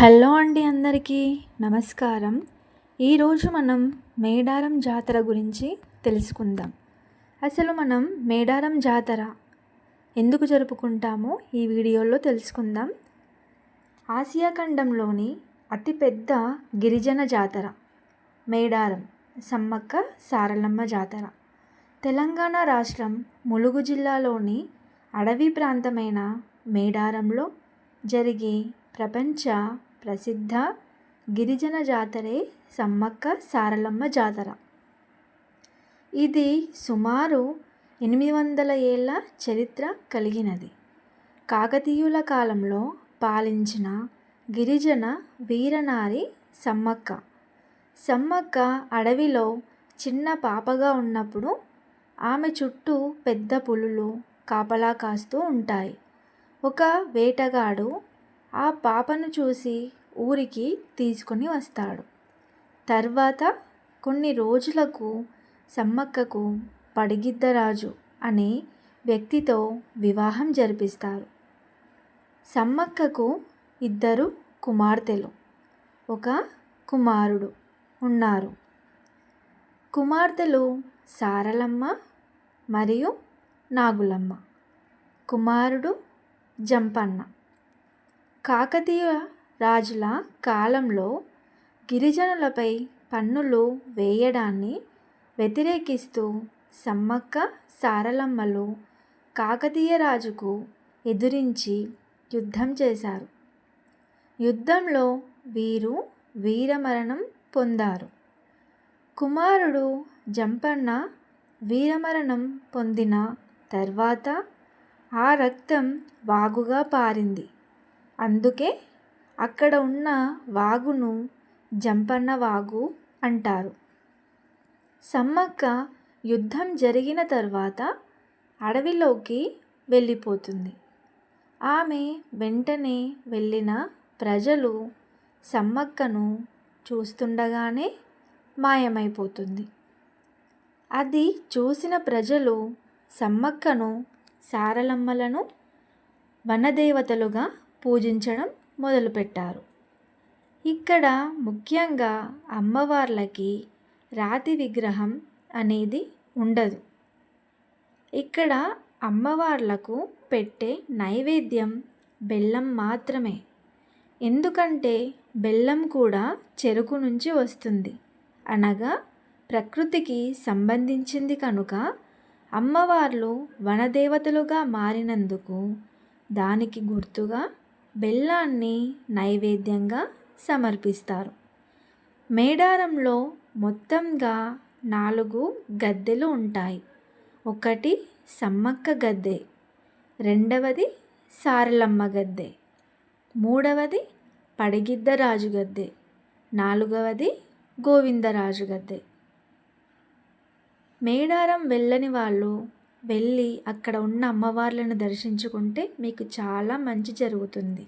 Hello అండి అందరికీ నమస్కారం. ఈరోజు మనం మేడారం జాతర గురించి తెలుసుకుందాం. అసలు మనం మేడారం జాతర ఎందుకు జరుపుకుంటామో ఈ వీడియోలో తెలుసుకుందాం. ఆసియా ఖండంలోని అతిపెద్ద గిరిజన జాతర మేడారం సమ్మక్క సారలమ్మ జాతర. తెలంగాణ రాష్ట్రం ములుగు జిల్లాలోని అడవి ప్రాంతమైన మేడారంలో జరిగే ప్రపంచ ప్రసిద్ధ గిరిజన జాతరే సమ్మక్క సారలమ్మ జాతర. ఇది సుమారు ఎనిమిది వందల ఏళ్ళ చరిత్ర కలిగినది. కాకతీయుల కాలంలో పాలించిన గిరిజన వీరనారి సమ్మక్క. సమ్మక్క అడవిలో చిన్న పాపగా ఉన్నప్పుడు ఆమె చుట్టూ పెద్ద పులులు కాపలా కాస్తూ ఉంటాయి. ఒక వేటగాడు ఆ పాపను చూసి ఊరికి తీసుకొని వస్తాడు. తర్వాత కొన్ని రోజులకు సమ్మక్కకు పడిగిద్దరాజు అనే వ్యక్తితో వివాహం జరిపిస్తారు. సమ్మక్కకు ఇద్దరు కుమార్తెలు ఒక కుమారుడు ఉన్నారు. కుమార్తెలు సారలమ్మ మరియు నాగులమ్మ. కుమారుడు జంపన్న. కాకతీయ రాజుల కాలంలో గిరిజనులపై పన్నులు వేయడాన్ని వ్యతిరేకిస్తూ సమ్మక్క సారలమ్మలు కాకతీయ రాజుకు ఎదురించి యుద్ధం చేశారు. యుద్ధంలో వీరు వీరమరణం పొందారు. కుమారుడు జంపన్న వీరమరణం పొందిన తర్వాత ఆ రక్తం వాగుగా పారింది. అందుకే అక్కడ ఉన్న వాగును జంపన్న వాగు అంటారు. సమ్మక్క యుద్ధం జరిగిన తర్వాత అడవిలోకి వెళ్ళిపోతుంది. ఆమె వెంటనే వెళ్ళిన ప్రజలు సమ్మక్కను చూస్తుండగానే మాయమైపోతుంది. అది చూసిన ప్రజలు సమ్మక్కను సారలమ్మలను వనదేవతలుగా పూజించడం మొదలుపెట్టారు. ఇక్కడ ముఖ్యంగా అమ్మవార్లకి రాతి విగ్రహం అనేది ఉండదు. ఇక్కడ అమ్మవార్లకు పెట్టే నైవేద్యం బెల్లం మాత్రమే. ఎందుకంటే బెల్లం కూడా చెరుకు నుంచి వస్తుంది. అనగా ప్రకృతికి సంబంధించింది కనుక అమ్మవార్లు వనదేవతలుగా మారినందుకు దానికి గుర్తుగా బెల్లాన్ని నైవేద్యంగా సమర్పిస్తారు. మేడారంలో మొత్తంగా నాలుగు గద్దెలు ఉంటాయి. ఒకటి సమ్మక్క గద్దె రెండవది సారలమ్మ గద్దె మూడవది పడిగిద్దరాజు గద్దె నాలుగవది గోవిందరాజు గద్దె. మేడారం వెళ్ళని వాళ్ళు వెళ్ళి అక్కడ ఉన్న అమ్మవార్లను దర్శించుకుంటే మీకు చాలా మంచి జరుగుతుంది.